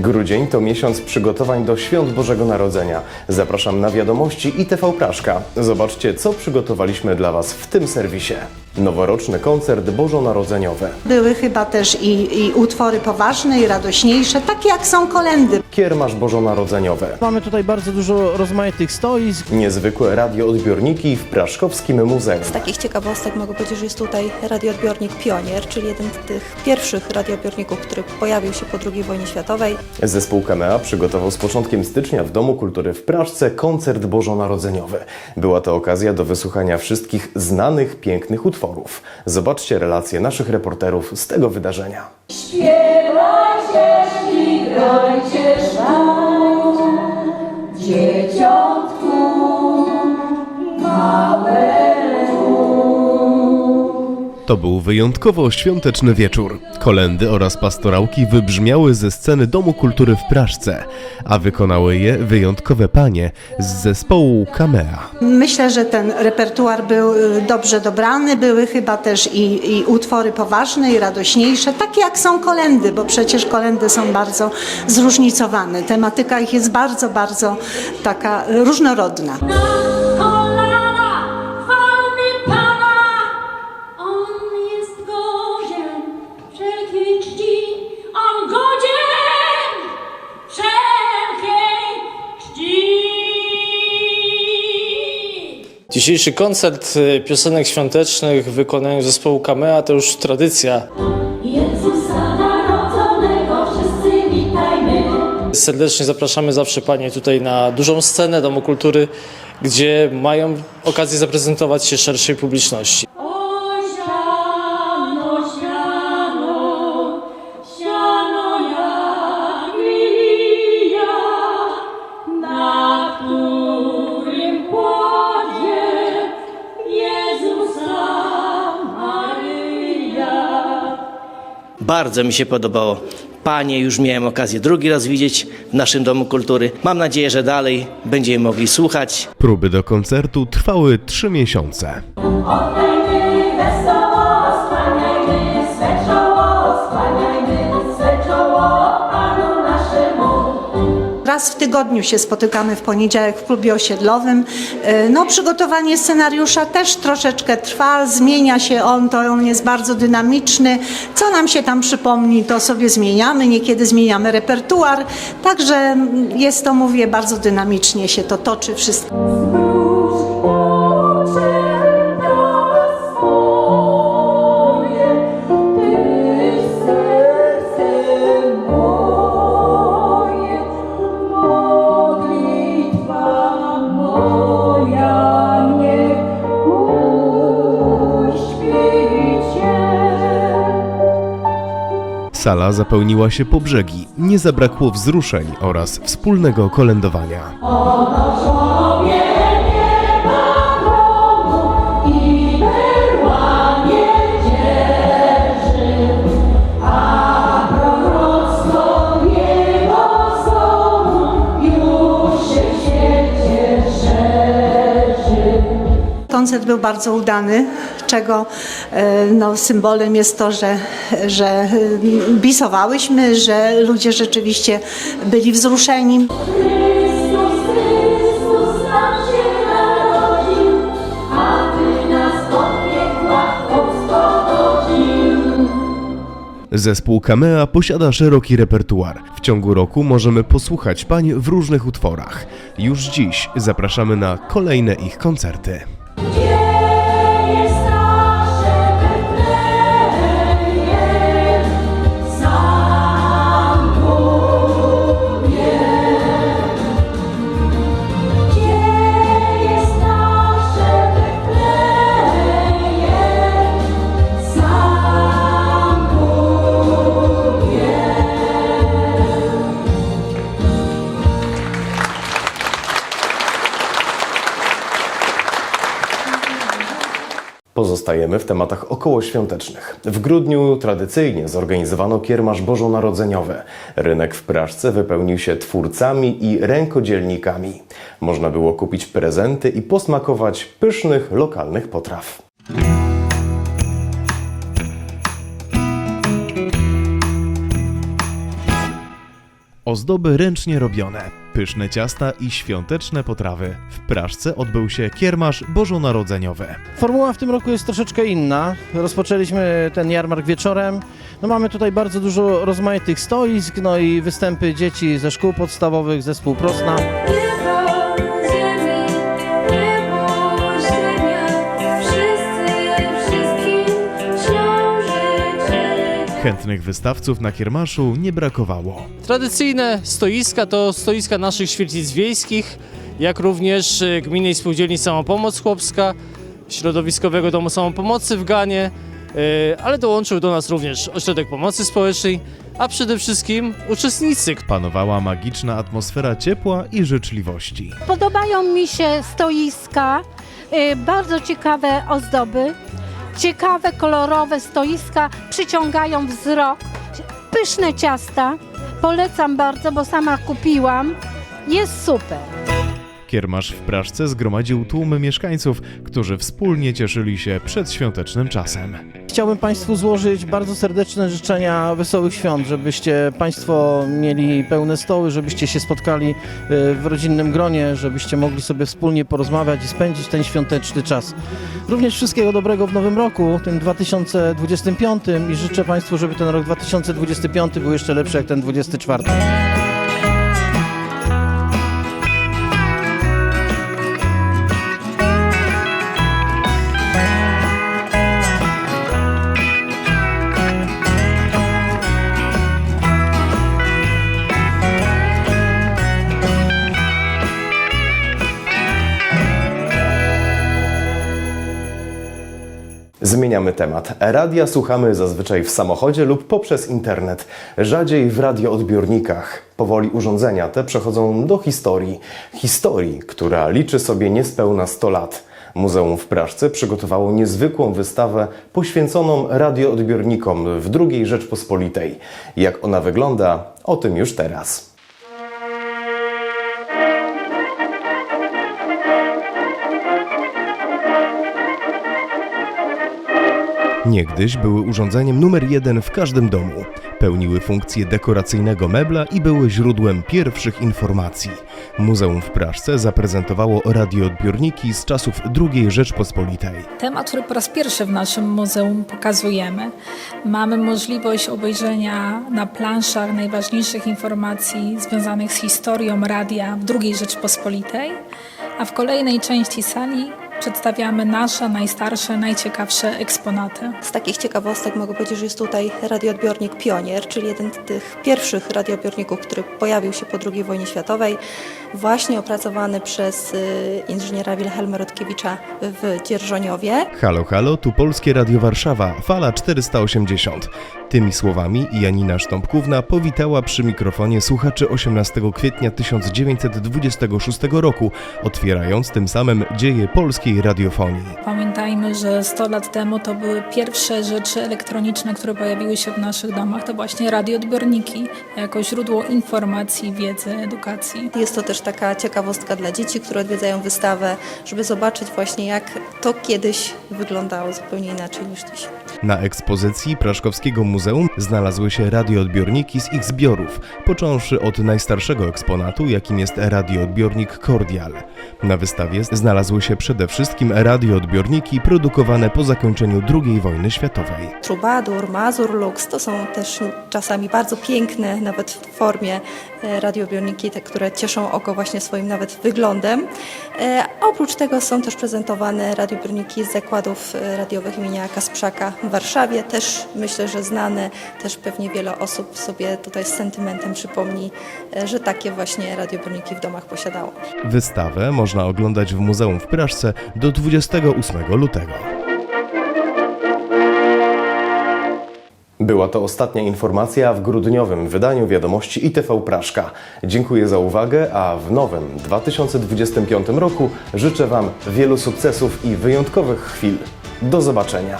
Grudzień to miesiąc przygotowań do świąt Bożego Narodzenia. Zapraszam na wiadomości i TV Praszka. Zobaczcie, co przygotowaliśmy dla Was w tym serwisie. Noworoczny koncert bożonarodzeniowy. Były chyba też i, i utwory poważne i radośniejsze, takie jak są kolendy. Kiermasz bożonarodzeniowy. Mamy tutaj bardzo dużo rozmaitych stoisk. Niezwykłe radioodbiorniki w Praszkowskim Muzeum. Z takich ciekawostek mogę powiedzieć, że jest tutaj radioodbiornik Pionier, czyli jeden z tych pierwszych radioodbiorników, który pojawił się po II wojnie światowej. Zespół Kamea przygotował z początkiem stycznia w Domu Kultury w Praszce koncert bożonarodzeniowy. Była to okazja do wysłuchania wszystkich znanych, pięknych utworów. Zobaczcie relacje naszych reporterów z tego wydarzenia. Śpiewajcie, śmigrajcie szum, To był wyjątkowo świąteczny wieczór. Kolendy oraz pastorałki wybrzmiały ze sceny Domu Kultury w Praszce, a wykonały je wyjątkowe panie z zespołu Kamea. Myślę, że ten repertuar był y, dobrze dobrany, były chyba też i, i utwory poważne i radośniejsze, takie jak są kolendy, bo przecież kolendy są bardzo zróżnicowane. Tematyka ich jest bardzo, bardzo taka różnorodna. Dzisiejszy koncert y, piosenek świątecznych w wykonaniu zespołu Kamea to już tradycja. Jezusa narodzonego wszyscy witajmy. Serdecznie zapraszamy zawsze Panie tutaj na dużą scenę Domu Kultury, gdzie mają okazję zaprezentować się szerszej publiczności. Bardzo mi się podobało. Panie już miałem okazję drugi raz widzieć w naszym Domu Kultury. Mam nadzieję, że dalej będziemy mogli słuchać. Próby do koncertu trwały trzy miesiące. W tygodniu się spotykamy w poniedziałek w klubie osiedlowym. Y, No, przygotowanie scenariusza też troszeczkę trwa, zmienia się on, to on jest bardzo dynamiczny. Co nam się tam przypomni, to sobie zmieniamy, niekiedy zmieniamy repertuar. Także mm, jest to, mówię, bardzo dynamicznie się to toczy wszystko. Sala zapełniła się po brzegi, nie zabrakło wzruszeń oraz wspólnego kolędowania. Koncert był bardzo udany, czego e, no, symbolem jest to, że, że e, bisowałyśmy, że ludzie rzeczywiście byli wzruszeni. Zespół Kamea posiada szeroki repertuar. W ciągu roku możemy posłuchać pań w różnych utworach. Już dziś zapraszamy na kolejne ich koncerty. Pozostajemy w tematach okołoświątecznych. W grudniu tradycyjnie zorganizowano kiermasz bożonarodzeniowy. Rynek w Praszce wypełnił się twórcami i rękodzielnikami. Można było kupić prezenty i posmakować pysznych lokalnych potraw. ozdoby ręcznie robione, pyszne ciasta i świąteczne potrawy. W Praszce odbył się kiermasz bożonarodzeniowy. Formuła w tym roku jest troszeczkę inna. Rozpoczęliśmy ten jarmark wieczorem. No mamy tutaj bardzo dużo rozmaitych stoisk, no i występy dzieci ze szkół podstawowych, zespół Prosna. Chętnych wystawców na kiermaszu nie brakowało. Tradycyjne stoiska to stoiska naszych świetlic wiejskich, jak również e, Gminnej Spółdzielni Samopomoc Chłopska, Środowiskowego Domu Samopomocy w Ganie, e, ale dołączył do nas również Ośrodek Pomocy Społecznej, a przede wszystkim uczestnicy, Panowała magiczna atmosfera ciepła i życzliwości. Podobają mi się stoiska, y, bardzo ciekawe ozdoby, ciekawe, kolorowe stoiska, przyciągają wzrok. Pyszne ciasta, polecam bardzo, bo sama kupiłam. Jest super. Kiermasz w Praszce zgromadził tłumy mieszkańców, którzy wspólnie cieszyli się przedświątecznym czasem. Chciałbym Państwu złożyć bardzo serdeczne życzenia wesołych świąt, żebyście Państwo mieli pełne stoły, żebyście się spotkali y, w rodzinnym gronie, żebyście mogli sobie wspólnie porozmawiać i spędzić ten świąteczny czas. Również wszystkiego dobrego w nowym roku, tym 2025 i życzę Państwu, żeby ten rok 2025 był jeszcze lepszy jak ten 24. Zmieniamy temat. Radia słuchamy zazwyczaj w samochodzie lub poprzez internet, rzadziej w radioodbiornikach. Powoli urządzenia te przechodzą do historii. Historii, która liczy sobie niespełna 100 lat. Muzeum w Praszce przygotowało niezwykłą wystawę poświęconą radioodbiornikom w II Rzeczpospolitej. Jak ona wygląda, o tym już teraz. Niegdyś były urządzeniem numer jeden w każdym domu. Pełniły funkcję dekoracyjnego mebla i były źródłem pierwszych informacji. Muzeum w Praszce zaprezentowało radioodbiorniki z czasów II Rzeczpospolitej. Temat, który po raz pierwszy w naszym muzeum pokazujemy. Mamy możliwość obejrzenia na planszach najważniejszych informacji związanych z historią radia w II Rzeczpospolitej, a w kolejnej części sali przedstawiamy nasze najstarsze, najciekawsze eksponaty. Z takich ciekawostek mogę powiedzieć, że jest tutaj radioodbiornik Pionier, czyli jeden z tych pierwszych radioodbiorników, który pojawił się po II wojnie światowej, właśnie opracowany przez y, inżyniera Wilhelma Rutkiewicza w Dzierżoniowie. Halo, halo, tu Polskie Radio Warszawa, fala 480. Tymi słowami Janina Sztąpkówna powitała przy mikrofonie słuchaczy 18 kwietnia 1926 roku, otwierając tym samym dzieje polskiej radiofonii. Pamiętajmy, że 100 lat temu to były pierwsze rzeczy elektroniczne, które pojawiły się w naszych domach. To właśnie radioodbiorniki jako źródło informacji, wiedzy, edukacji. Jest to też taka ciekawostka dla dzieci, które odwiedzają wystawę, żeby zobaczyć właśnie jak to kiedyś wyglądało zupełnie inaczej niż dziś. Na ekspozycji Praszkowskiego Muzeum znalazły się radioodbiorniki z ich zbiorów, począwszy od najstarszego eksponatu, jakim jest radioodbiornik Cordial. Na wystawie znalazły się przede wszystkim radioodbiorniki produkowane po zakończeniu II wojny światowej. Trubadur, Mazur Lux to są też czasami bardzo piękne, nawet w formie e, radioodbiorniki, te, które cieszą oko właśnie swoim nawet wyglądem. E, A oprócz tego są też prezentowane radioodbiorniki z zakładów e, radiowych imienia Kasprzaka w Warszawie, też myślę, że znane, też pewnie wiele osób sobie tutaj z sentymentem przypomni, e, że takie właśnie radioodbiorniki w domach posiadało. Wystawę można oglądać w Muzeum w Praszce do 28 lutego. Była to ostatnia informacja w grudniowym wydaniu wiadomości ITV Praszka. Dziękuję za uwagę, a w nowym 2025 roku życzę Wam wielu sukcesów i wyjątkowych chwil. Do zobaczenia.